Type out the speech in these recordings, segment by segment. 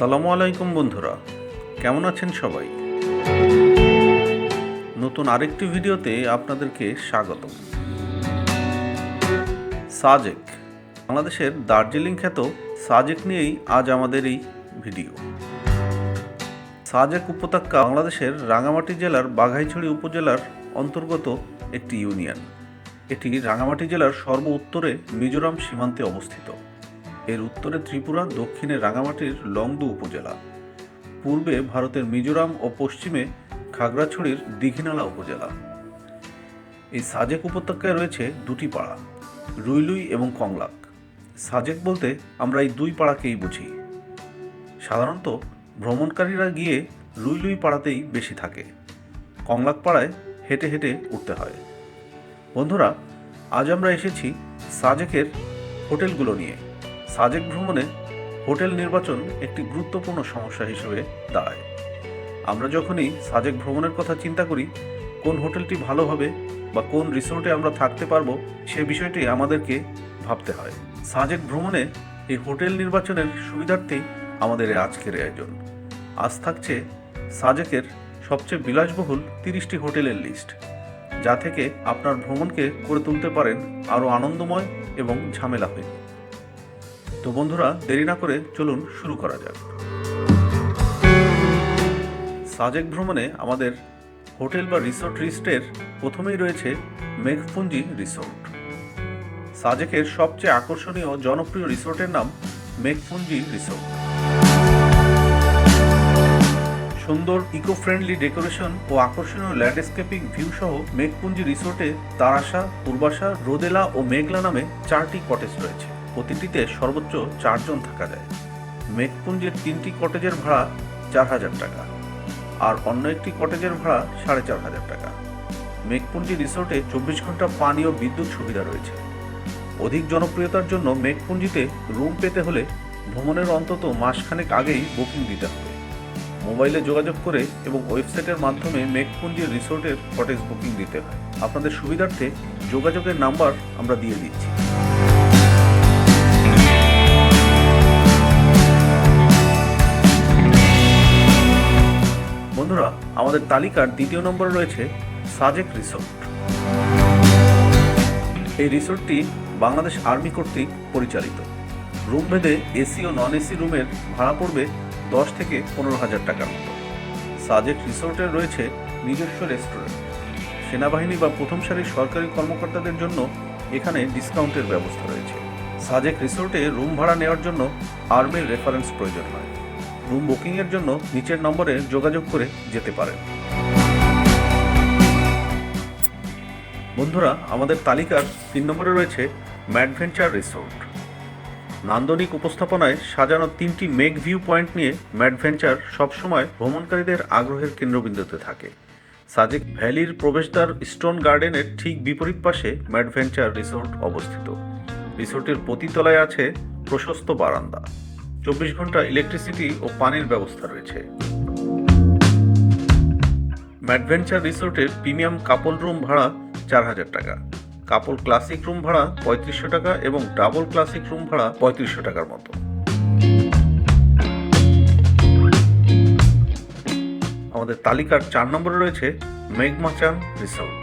আসসালামু আলাইকুম বন্ধুরা। কেমন আছেন সবাই? নতুন আরেকটি ভিডিওতে আপনাদেরকে স্বাগতম। সাজেক, বাংলাদেশের দার্জিলিং খ্যাত সাজেক নিয়েই আজ আমাদের এই ভিডিও। সাজেক উপত্যকা বাংলাদেশের রাঙামাটি জেলার বাঘাইছড়ি উপজেলার অন্তর্গত একটি ইউনিয়ন। এটি রাঙামাটি জেলার সর্ব উত্তরে মিজোরাম সীমান্তে অবস্থিত। এর উত্তরে ত্রিপুরা, দক্ষিণে রাঙামাটির লংদু উপজেলা। পূর্বে ভারতের মিজোরাম ও পশ্চিমে খাগড়াছড়ির দীঘিনালা উপজেলা। এই সাজেক উপত্যকায় রয়েছে দুটি পাড়া, রুইলুই এবং কংলাক। সাজেক বলতে আমরা এই দুই পাড়াকেই বুঝি। সাধারণত ভ্রমণকারীরা গিয়ে রুইলুই পাড়াতেই বেশি থাকে। কংলাক পাড়ায় হেঁটে হেঁটে উঠতে হয়। বন্ধুরা, আজ আমরা এসেছি সাজেকের হোটেলগুলো নিয়ে। সাজেক ভ্রমণে হোটেল নির্বাচন একটি গুরুত্বপূর্ণ সমস্যা হিসেবে দাঁড়ায়। আমরা যখনই সাজেক ভ্রমণের কথা চিন্তা করি, কোন হোটেলটি ভালো হবে বা কোন রিসোর্টে আমরা থাকতে পারব, সে বিষয়টি আমাদেরকে ভাবতে হয়। সাজেক ভ্রমণে এই হোটেল নির্বাচনের সুবিধার্থেই আমাদের আজকের আয়োজন। আজ থাকছে সাজেকের সবচেয়ে বিলাসবহুল তিরিশটি হোটেলের লিস্ট, যা থেকে আপনার ভ্রমণকে করে তুলতে পারেন আরও আনন্দময় এবং ঝামেলাহীন। তো বন্ধুরা, দেরি না করে চলুন শুরু করা যাক। সাজেক ভ্রমণে আমাদের হোটেল বা রিসোর্ট লিস্টের প্রথমেই রয়েছে মেঘপুঞ্জি রিসোর্ট। সাজেকের সবচেয়ে আকর্ষণীয় জনপ্রিয় রিসোর্টের নাম মেঘপুঞ্জি রিসোর্ট। সুন্দর ইকো ফ্রেন্ডলি ডেকোরেশন ও আকর্ষণীয় ল্যান্ডস্কেপিং ভিউ সহ মেঘপুঞ্জি রিসোর্টে তারাশা, পূর্বাশা, রোদেলা ও মেঘলা নামে চারটি কটেজ রয়েছে। প্রতিটিতে সর্বোচ্চ চারজন থাকা যায়। মেঘপুঞ্জের তিনটি কটেজের ভাড়া চার হাজার টাকা আর অন্য একটি কটেজের ভাড়া সাড়ে চার হাজার টাকা। মেঘপুঞ্জি রিসোর্টে চব্বিশ ঘণ্টা পানি ও বিদ্যুৎ সুবিধা রয়েছে। অধিক জনপ্রিয়তার জন্য মেঘপুঞ্জিতে রুম পেতে হলে ভ্রমণের অন্তত মাসখানেক আগেই বুকিং দিতে হবে। মোবাইলে যোগাযোগ করে এবং ওয়েবসাইটের মাধ্যমে মেঘপুঞ্জি রিসোর্টের কটেজ বুকিং দিতে হয়। আপনাদের সুবিধার্থে যোগাযোগের নাম্বার আমরা দিয়ে দিচ্ছি। বন্ধুরা, আমাদের তালিকার দ্বিতীয় নম্বরে রয়েছে সাজেক রিসোর্ট। এই রিসোর্টটি বাংলাদেশ আর্মি কর্তৃক পরিচালিত। রুম ভেদে এসি ও নন এসি রুমের ভাড়া পড়বে দশ থেকে পনেরো হাজার টাকার মতো। সাজেক রিসোর্টের রয়েছে নিজস্ব রেস্টুরেন্ট। সেনাবাহিনী বা প্রথম সারির সরকারি কর্মকর্তাদের জন্য এখানে ডিসকাউন্টের ব্যবস্থা রয়েছে। সাজেক রিসোর্টে রুম ভাড়া নেওয়ার জন্য আর্মির রেফারেন্স প্রয়োজন হয়। রুম বুকিংয়ের জন্য নিচের নম্বরে যোগাযোগ করে যেতে পারেন। বন্ধুরা, আমাদের তালিকার তিন নম্বরে রয়েছে ম্যাডভেঞ্চার রিসোর্ট নান্দনিক উপস্থাপনায় সাজানো তিনটি মেঘ ভিউ পয়েন্ট নিয়ে ম্যাডভেঞ্চার সবসময় ভ্রমণকারীদের আগ্রহের কেন্দ্রবিন্দুতে থাকে। সাজেক ভ্যালির প্রবেশদ্বার স্টোন গার্ডেনের ঠিক বিপরীত পাশে ম্যাডভেঞ্চার রিসোর্ট অবস্থিত। রিসোর্টের প্রতি তলায় আছে প্রশস্ত বারান্দা। চব্বিশ ঘণ্টা ইলেকট্রিসিটি ও পানির ব্যবস্থা রয়েছে। ম্যাডভেঞ্চার রিসোর্টের প্রিমিয়াম কাপল রুম ভাড়া চার হাজার টাকা। কাপল ক্লাসিক রুম ভাড়া পঁয়ত্রিশশো টাকা এবং ডাবল ক্লাসিক রুম ভাড়া পঁয়ত্রিশশো টাকার মতো। আমাদের তালিকার চার নম্বরে রয়েছে মেঘমাচাং রিসোর্ট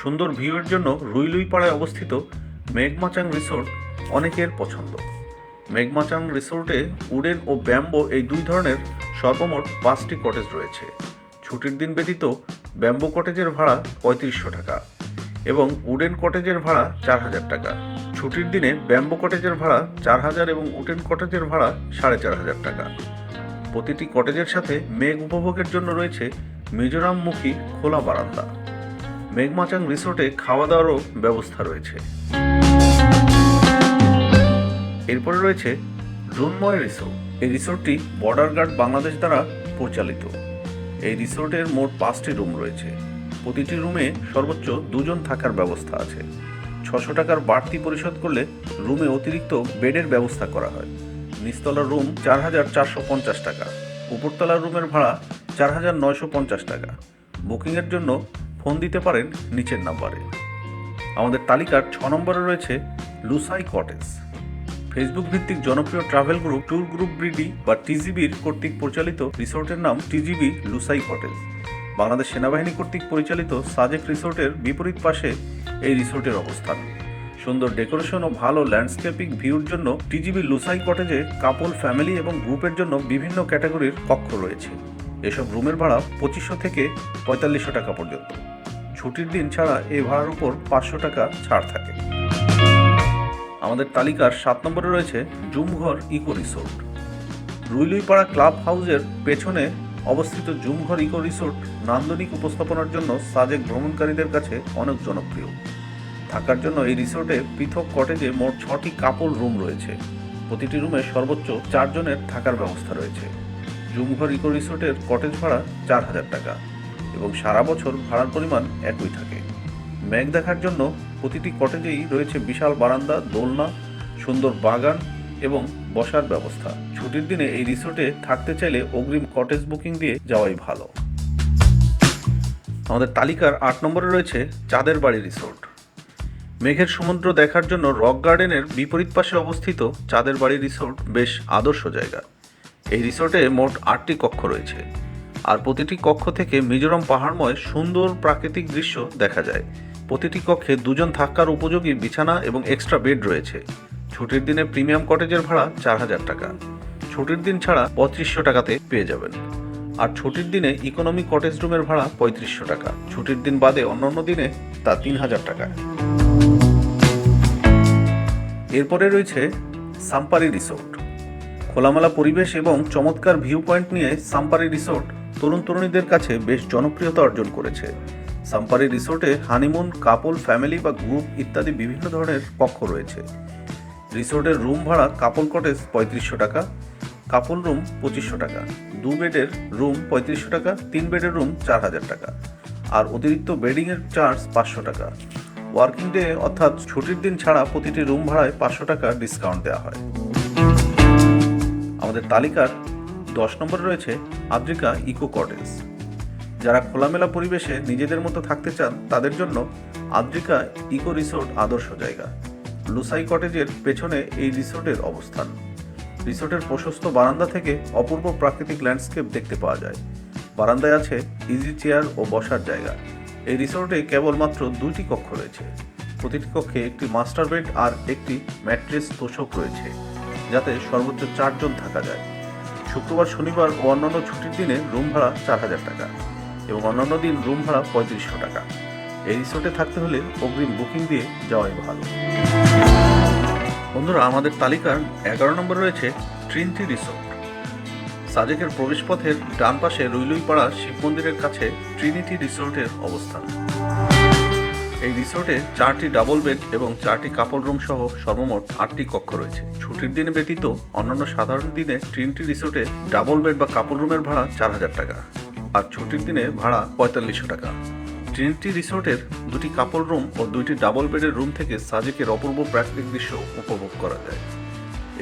সুন্দর ভিউয়ের জন্য রুইলুই পাড়ায় অবস্থিত মেঘমাচাং রিসোর্ট অনেকের পছন্দ। মেঘমাচাং রিসোর্টে উডেন ও ব্যাম্বো এই দুই ধরনের সর্বমোট পাঁচটি কটেজ রয়েছে। ছুটির দিন ব্যতীত ব্যাম্বো কটেজের ভাড়া পঁয়ত্রিশশো টাকা এবং উডেন কটেজের ভাড়া চার হাজার টাকা। ছুটির দিনে ব্যাম্বো কটেজের ভাড়া চার হাজার এবং উডেন কটেজের ভাড়া সাড়ে চার হাজার টাকা। প্রতিটি কটেজের সাথে মেঘ উপভোগের জন্য রয়েছে মিজোরামমুখী খোলা বারান্দা। মেঘমাচাং রিসোর্টে খাওয়া দাওয়ারও ব্যবস্থা রয়েছে। এরপরে রয়েছে রুনময় রিসোর্ট। এই রিসোর্টটি বর্ডার গার্ড বাংলাদেশ দ্বারা পরিচালিত। এই রিসোর্টের মোট পাঁচটি রুম রয়েছে। প্রতিটি রুমে সর্বোচ্চ দুজন থাকার ব্যবস্থা আছে। ছশো টাকার বাড়তি পরিশোধ করলে রুমে অতিরিক্ত বেডের ব্যবস্থা করা হয়। নিচতলার রুম চার হাজার চারশো পঞ্চাশ টাকা। উপরতলার রুমের ভাড়া চার হাজার নয়শো পঞ্চাশ টাকা। বুকিংয়ের জন্য ফোন দিতে পারেন নিচের নাম্বারে। আমাদের তালিকার ছ নম্বরে রয়েছে লুসাই কটেজ। ফেসবুক ভিত্তিক জনপ্রিয় ট্রাভেল গ্রুপ ট্যুর গ্রুপ ব্রিডি বা টিজিবির কর্তৃক পরিচালিত রিসোর্টের নাম টিজিবি লুসাই কটেজ বাংলাদেশ সেনাবাহিনী কর্তৃক পরিচালিত সাজেক রিসোর্টের বিপরীত পাশে এই রিসোর্টের অবস্থান। সুন্দর ডেকোরেশন ও ভালো ল্যান্ডস্কেপিং ভিউর জন্য টিজিবি লুসাই কটেজে কাপল ফ্যামিলি এবং গ্রুপের জন্য বিভিন্ন ক্যাটাগরির কক্ষ রয়েছে। এসব রুমের ভাড়া পঁচিশশো থেকে পঁয়তাল্লিশশো টাকা পর্যন্ত। ছুটির দিন ছাড়া এই ভাড়ার উপর পাঁচশো টাকা ছাড় থাকে। আমাদের তালিকার সাত নম্বরে রয়েছে Jumghor eco resort. Ruiluipara club হাউসের পেছনে অবস্থিত জুমঘর ইকো রিসোর্ট নান্দনিক উপস্থাপনার জন্য সাজেক ভ্রমণকারীদের কাছে অনেক জনপ্রিয়। থাকার জন্য এই রিসোর্টে পৃথক কটেজে মোট ছটি কাপড় রুম রয়েছে। প্রতিটি রুমে সর্বোচ্চ চারজনের থাকার ব্যবস্থা রয়েছে। জুমঘর ইকো রিসোর্টের কটেজ ভাড়া চার হাজার টাকা এবং সারা বছর ভাড়ার পরিমাণ একই থাকে। মেঘ দেখার জন্য প্রতিটি কটেজেই রয়েছে বিশাল বারান্দা, দোলনা, সুন্দর বাগান এবং বসার ব্যবস্থা। ছুটির দিনে এই রিসোর্টে থাকতে চাইলে অগ্রিম কটেজ বুকিং দিয়ে যাওয়াই ভালো। আমাদের তালিকার আট নম্বরে রয়েছে চাঁদের বাড়ি রিসোর্ট। মেঘের সমুদ্র দেখার জন্য রক গার্ডেনের বিপরীত পাশে অবস্থিত চাঁদের বাড়ি রিসোর্ট বেশ আদর্শ জায়গা। এই রিসোর্টে মোট আটটি কক্ষ রয়েছে। আর প্রতিটি কক্ষ থেকে মিজোরাম পাহাড়ময় সুন্দর প্রাকৃতিক দৃশ্য দেখা যায়। প্রতিটি কক্ষে দুজন থাকার উপযোগী বিছানা এবং এক্সট্রা বেড রয়েছে। ছুটির দিনে প্রিমিয়াম কটেজের ভাড়া চার হাজার টাকা। ছুটির দিন ছাড়া পঁয়ত্রিশশো টাকাতে পেয়ে যাবেন। আর ছুটির দিনে ইকোনমি কটেজ রুমের ভাড়া পঁয়ত্রিশশো টাকা। ছুটির দিন বাদে অন্যান্য দিনে তা তিন হাজার টাকা। এরপরে রয়েছে সাম্পারি রিসোর্ট। খোলামেলা পরিবেশ এবং চমৎকার ভিউ পয়েন্ট নিয়ে সাম্পারি রিসোর্ট তরুণ তরুণীদের কাছে বেশ জনপ্রিয়তা অর্জন করেছে। সাম্পারি রিসোর্টে হানিমুন, কাপল ফ্যামিলি বা গ্রুপ ইত্যাদি বিভিন্ন ধরনের কক্ষ রয়েছে। রিসোর্টের রুম ভাড়া কাপল কটেজ পঁয়ত্রিশশো টাকা, কাপল রুম পঁচিশশো টাকা, দু বেডের রুম পঁয়ত্রিশশো টাকা, তিন বেডের রুম চার হাজার টাকা, আর অতিরিক্ত বেডিংয়ের চার্জ পাঁচশো টাকা। ওয়ার্কিং ডে অর্থাৎ ছুটির দিন ছাড়া প্রতিটি রুম ভাড়ায় পাঁচশো টাকা ডিসকাউন্ট দেওয়া হয়। আমাদের তালিকার দশ নম্বরে রয়েছে আদ্রিকা ইকো কটেজ। যারা খোলামেলা পরিবেশে নিজেদের মতো থাকতে চান, তাদের জন্য আদ্রিকা ইকো রিসোর্ট আদর্শ জায়গা। লুসাই কটেজের পেছনে এই রিসোর্টের অবস্থান। রিসোর্টের প্রশস্ত বারান্দা থেকে অপূর্ব প্রাকৃতিক ল্যান্ডস্কেপ দেখতে পাওয়া যায়। বারান্দায় আছে ইজি চেয়ার ও বসার জায়গা। এই রিসোর্টে কেবলমাত্র দুইটি কক্ষ রয়েছে। প্রতিটি কক্ষে একটি মাস্টার বেড আর একটি ম্যাট্রেস তোষক রয়েছে, যাতে সর্বোচ্চ চারজন থাকা যায়। শুক্রবার, শনিবার ও অন্যান্য ছুটির দিনে রুম ভাড়া চার হাজার টাকা। এবং অন্যান্য দিন রুম ভাড়া পঁয়ত্রিশশো টাকা। এই রিসোর্টে থাকতে হলে অগ্রিম বুকিং দিয়ে যাওয়াই ভালো। বন্ধুরা, আমাদের তালিকার এগারো নম্বর রয়েছে ট্রিনিটি রিসোর্ট। সাজেকের প্রবেশপথের ডান পাশে রুইলুইপাড়া শিব মন্দিরের কাছে ট্রিনিটি রিসোর্টের অবস্থান। এই রিসোর্টে চারটি ডাবল বেড এবং চারটি কাপড় রুম সহ সর্বমোট আটটি কক্ষ রয়েছে। ছুটির দিনে ব্যতীত অন্যান্য সাধারণ দিনে ট্রিনিটি রিসোর্টে ডাবল বেড বা কাপড় রুমের ভাড়া চার হাজার টাকা। আর ছুটির দিনে ভাড়া পঁয়তাল্লিশশো টাকা। ট্রিনিটি রিসোর্টের দুটি কাপড় রুম ও দুইটি ডাবল বেডের রুম থেকে সাজেকের অপূর্ব প্রাকৃতিক দৃশ্য উপভোগ করা যায়।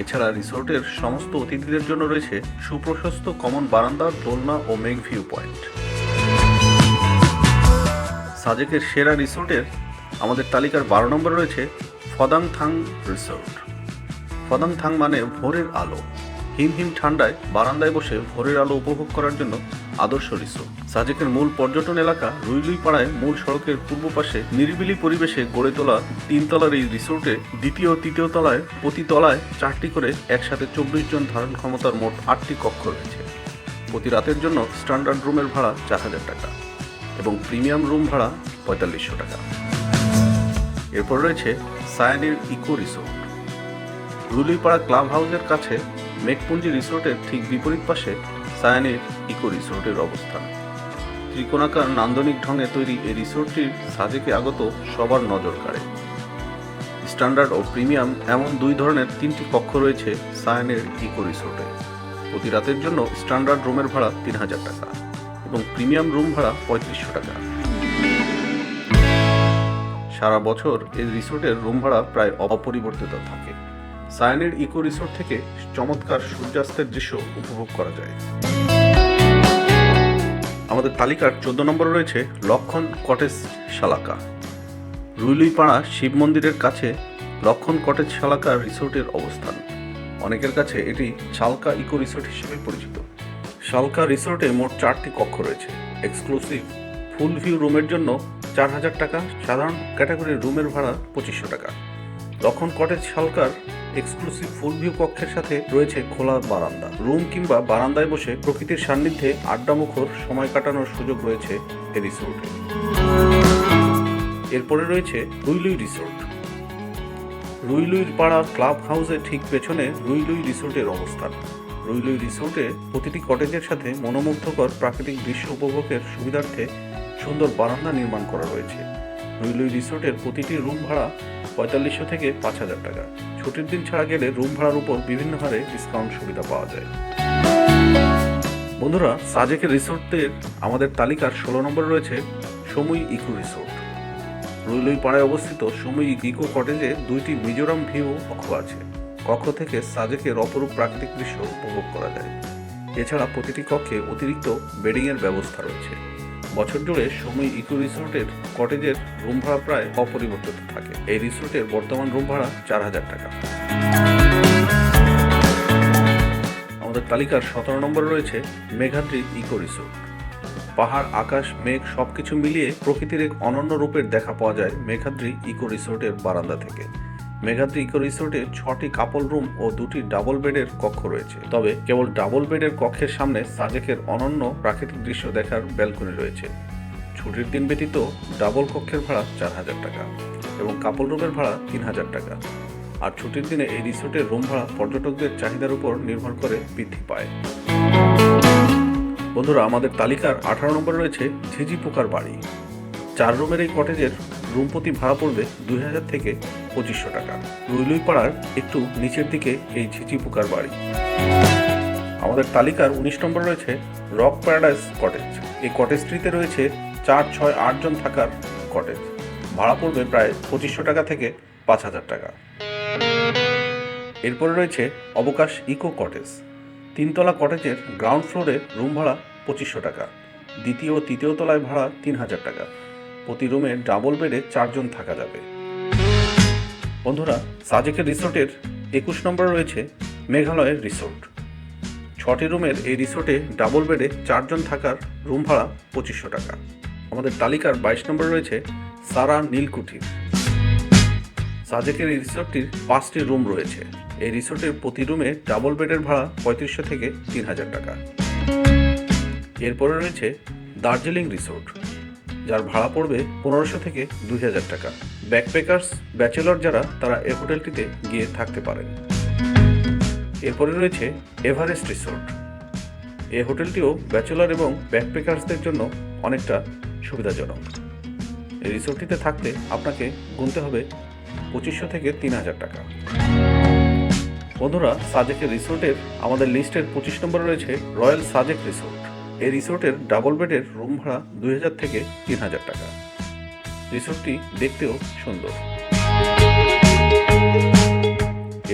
এছাড়া রিসোর্টের সমস্ত অতিথিদের জন্য রয়েছে সুপ্রশস্ত কমন বারান্দা দোলনা ও মেঘ ভিউ পয়েন্ট সাজেকের সেরা রিসোর্টের আমাদের তালিকার বারো নম্বরে রয়েছে ফদাং থাং রিসোর্ট ফদাং থাং মানে ভোরের আলো। হিম হিম ঠান্ডায় বারান্দায় বসে ভোরের আলো উপভোগ করার জন্য আদর্শ রিসোর্ট সাজেকের মূল পর্যটন এলাকা রুইলুই পাড়ায় মূল সড়কের পূর্ব পাশে নিরিবিলি পরিবেশে গড়ে তোলা তিনতলার এই রিসোর্টে দ্বিতীয় তৃতীয় তলায় প্রতি তলায় চারটি করে একসাথে চব্বিশ জন ধারণ ক্ষমতার মোট আটটি কক্ষ রয়েছে। প্রতি রাতের জন্য স্ট্যান্ডার্ড রুমের ভাড়া চার হাজার টাকা এবং প্রিমিয়াম রুম ভাড়া পঁয়তাল্লিশশো টাকা। এরপর রয়েছে সায়ানির ইকো রিসোর্ট রুলিপাড়া ক্লাব হাউসের কাছে মেঘপুঞ্জি রিসোর্টের ঠিক বিপরীত পাশে সায়ানির ইকো রিসোর্টের অবস্থান ত্রিকোণাকার নান্দনিক ঢঙে তৈরি এই রিসোর্টটির সাজেকে আগত সবার নজর কাড়ে। স্ট্যান্ডার্ড ও প্রিমিয়াম এমন দুই ধরনের তিনটি কক্ষ রয়েছে সায়ানের ইকো রিসোর্টে। প্রতি রাতের জন্য স্ট্যান্ডার্ড রুমের ভাড়া তিন হাজার টাকা এবং প্রিমিয়াম রুম ভাড়া পঁয়ত্রিশশো টাকা। সারা বছর এই রিসোর্টের রুম ভাড়া প্রায় অপরিবর্তিত থাকে। সায়ানের ইকো রিসোর্ট থেকে চমৎকার সূর্যাস্তের দৃশ্য উপভোগ করা যায়। আমাদের তালিকার চোদ্দ নম্বরে রয়েছে লক্ষণ কটেজ শালাকা। রুইলুইপাড়া শিব মন্দিরের কাছে লক্ষণ কটেজ শালাকা রিসোর্টের অবস্থান। অনেকের কাছে এটি শালকা ইকো রিসোর্ট হিসেবে পরিচিত। শালকা রিসোর্টে মোট চারটি কক্ষ রয়েছে। এক্সক্লুসিভ ফুল ভিউ রুমের জন্য চার হাজার টাকা, সাধারণ ক্যাটাগরির রুমের ভাড়া পঁচিশশো টাকা। লক্ষণ কটেজ শালকার এক্সক্লুসিভ ফুল ভিউ কক্ষের সাথে রয়েছে খোলা বারান্দা। রুম কিংবা বারান্দায় বসে প্রকৃতির সান্নিধ্যে আড্ডামুখর সময় কাটানোর সুযোগ রয়েছে এই রিসোর্টে এরপরে রয়েছে রুইলুই রিসোর্ট রুইলুইর পাড়া ক্লাব হাউসের ঠিক পেছনে রুইলুই রিসোর্টের অবস্থান। রুইলুই রিসোর্টে প্রতিটি কটেজের সাথে মনোমুগ্ধকর প্রাকৃতিক দৃশ্য উপভোগের সুবিধার্থে সুন্দর বারান্দা নির্মাণ করা রয়েছে। রুইলুই রিসোর্টের প্রতিটি রুম ভাড়া পঁয়তাল্লিশশো থেকে পাঁচ হাজার টাকা। ছুটির দিন ছাড়া গেলে রুম ভাড়ার উপর বিভিন্ন হারে ডিসকাউন্ট সুবিধা পাওয়া যায়। বন্ধুরা, সাজেকের রিসোর্টের আমাদের তালিকার ষোলো নম্বরে রয়েছে সমুই ইকো রিসোর্ট। রুইলুই পাড়ায় অবস্থিত সমুই ইকো কটেজে দুইটি মিজোরাম ভিউ কক্ষ আছে। কক্ষ থেকে সাজেকের অপরূপ প্রাকৃতিক দৃশ্য উপভোগ করা যায়। এছাড়া প্রতিটি কক্ষে অতিরিক্ত বেডিংয়ের ব্যবস্থা রয়েছে। বছর জুড়ে সময় ইকো রিসোর্টের কটেজের রুম ভাড়া প্রায় অপরিবর্তিত থাকে। এই রিসোর্টের বর্তমান রুম ভাড়া চার হাজার টাকা। আমাদের তালিকার সতেরো নম্বরে রয়েছে মেঘাদ্রি ইকো রিসোর্ট পাহাড়, আকাশ, মেঘ সবকিছু মিলিয়ে প্রকৃতির এক অনন্য রূপের দেখা পাওয়া যায় মেঘাদ্রি ইকো রিসোর্টের বারান্দা থেকে। মেঘাদ্রি ইকো রিসোর্টে ছটি কাপল রুম ও দুটি ডাবল বেডের কক্ষ রয়েছে। তবে কেবল ডাবল বেডের কক্ষের সামনে সাজেকের অনন্য প্রাকৃতিক দৃশ্য দেখার ব্যালকনি রয়েছে। ছুটির দিন ব্যতীত ডাবল কক্ষের ভাড়া চার হাজার টাকা এবং কাপল রুমের ভাড়া তিন হাজার টাকা। আর ছুটির দিনে এই রিসোর্টের রুম ভাড়া পর্যটকদের চাহিদার উপর নির্ভর করে বৃদ্ধি পায়। বন্ধুরা, আমাদের তালিকার আঠারো নম্বরে রয়েছে ঝিঝি পোকার বাড়ি। চার রুমের এই কটেজের রুম প্রতি ভাড়া পড়বে দুই হাজার থেকে পঁচিশশো টাকা। রুইলুই পাড়ার একটু নিচের দিকে এই ঝিঝি পোকার বাড়ি। আমাদের তালিকার উনিশ নম্বর রয়েছে রক প্যারাডাইস কটেজ। এই কটেজটিতে রয়েছে চার, ছয়, আট জন থাকার কটেজ। ভাড়া পড়বে প্রায় পঁচিশশো টাকা থেকে পাঁচ হাজার টাকা। এরপরে রয়েছে অবকাশ ইকো কটেজ। তিনতলা কটেজের গ্রাউন্ড ফ্লোরে রুম ভাড়া পঁচিশশো টাকা। দ্বিতীয় ও তৃতীয় তলায় ভাড়া তিন হাজার টাকা। প্রতি রুমে ডাবল বেডে চারজন থাকা যাবে। বন্ধুরা, সাজেকের রিসোর্টের একুশ নম্বর রয়েছে মেঘালয়ের রিসোর্ট। ছটি রুমের এই রিসোর্টে ডাবল বেডে চারজন থাকার রুম ভাড়া পঁচিশশো টাকা। আমাদের তালিকার বাইশ নম্বর রয়েছে সারা নীলকুঠির সাজেকের এই রিসোর্টটির পাঁচটি রুম রয়েছে। এই রিসোর্টের প্রতি রুমে ডাবল বেডের ভাড়া পঁয়ত্রিশশো থেকে তিন হাজার টাকা। এরপরে রয়েছে দার্জিলিং রিসোর্ট। যার ভাড়া পড়বে পনেরোশো থেকে দুই হাজার টাকা। ব্যাকপ্যাকার্স ব্যাচেলর যারা, তারা এই হোটেলটিতে গিয়ে থাকতে পারেন। এরপরে রয়েছে এভারেস্ট রিসোর্ট এই হোটেলটিও ব্যাচেলর এবং ব্যাকপ্যাকার্সদের জন্য অনেকটা সুবিধাজনক। এই রিসোর্টটিতে থাকতে আপনাকে গুনতে হবে পঁচিশশো থেকে তিন হাজার টাকা। বন্ধুরা, সাজেকের রিসোর্টের আমাদের লিস্টের পঁচিশ নম্বরে রয়েছে রয়্যাল সাজেক রিসোর্ট এই রিসোর্টের ডাবল বেডের রুম ভাড়া দুই হাজার থেকে তিন হাজার টাকা। রিসোর্টটি দেখতেও সুন্দর।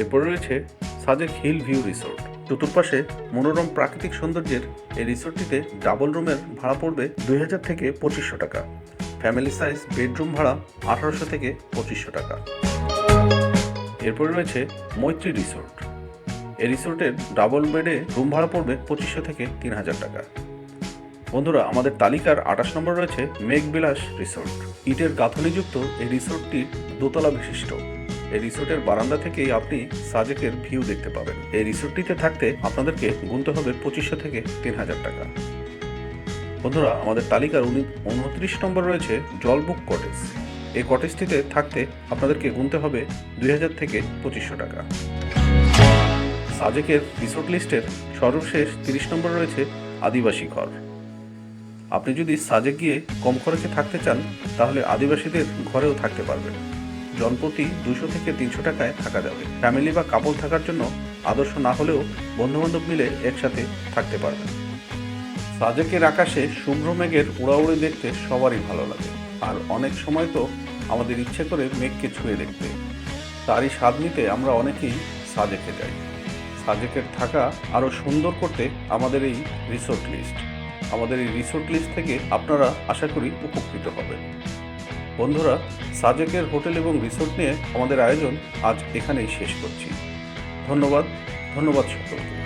এরপরে রয়েছে সাজেক হিল ভিউ রিসোর্ট। চতুর্পাশে মনোরম প্রাকৃতিক সৌন্দর্যের এই রিসোর্টটিতে ডাবল রুমের ভাড়া পড়বে দুই হাজার থেকে পঁচিশশো টাকা। ফ্যামিলি সাইজ বেডরুম ভাড়া আঠারোশো থেকে পঁচিশশো টাকা। এরপরে রয়েছে মৈত্রী রিসোর্ট। এই রিসোর্টের ডাবল বেডে রুম ভাড়া পড়বে পঁচিশশো থেকে তিন হাজার টাকা। বন্ধুরা, আমাদের তালিকার আঠাশ নম্বর রয়েছে মেঘবিলাস রিসোর্ট। ইটের গাঁথনিযুক্ত এই রিসোর্টটি দোতলা বিশিষ্ট। এই রিসোর্টের বারান্দা থেকেই আপনি সাজেকের ভিউ দেখতে পাবেন। এই রিসোর্টটিতে থাকতে আপনাদেরকে গুনতে হবে পঁচিশশো থেকে তিন হাজার টাকা। বন্ধুরা, আমাদের তালিকার উনত্রিশ নম্বর রয়েছে জলবুক কটেজ। এই কটেজটিতে থাকতে আপনাদেরকে গুনতে হবে দুই হাজার থেকে পঁচিশশো টাকা। সাজেকের রিসোর্ট লিস্টের সর্বশেষ তিরিশ নম্বর রয়েছে আদিবাসী ঘর। আপনি যদি সাজেক গিয়ে কম খরচে থাকতে চান, তাহলে আদিবাসীদের ঘরেও থাকতে পারবেন। জনপ্রতি দুশো থেকে তিনশো টাকায় থাকা যাবে। ফ্যামিলি বা কাপল থাকার জন্য আদর্শ না হলেও বন্ধুবান্ধব মিলে একসাথে থাকতে পারবেন। সাজেকের আকাশে শুভ্র মেঘের উড়াউড়ি দেখতে সবারই ভালো লাগে। আর অনেক সময় তো আমাদের ইচ্ছে করে মেঘকে ছুঁয়ে দেখতে। তারই স্বাদ নিতে আমরা অনেকেই সাজেকে যাই। সাজেকের থাকা আরও সুন্দর করতে আমাদের এই রিসোর্ট লিস্ট। আমাদের এই রিসোর্ট লিস্ট থেকে আপনারা আশা করি উপকৃত হবেন। বন্ধুরা, সাজেকের হোটেল এবং রিসোর্ট নিয়ে আমাদের আয়োজন আজ এখানেই শেষ করছি। ধন্যবাদ ধন্যবাদ সকলকে।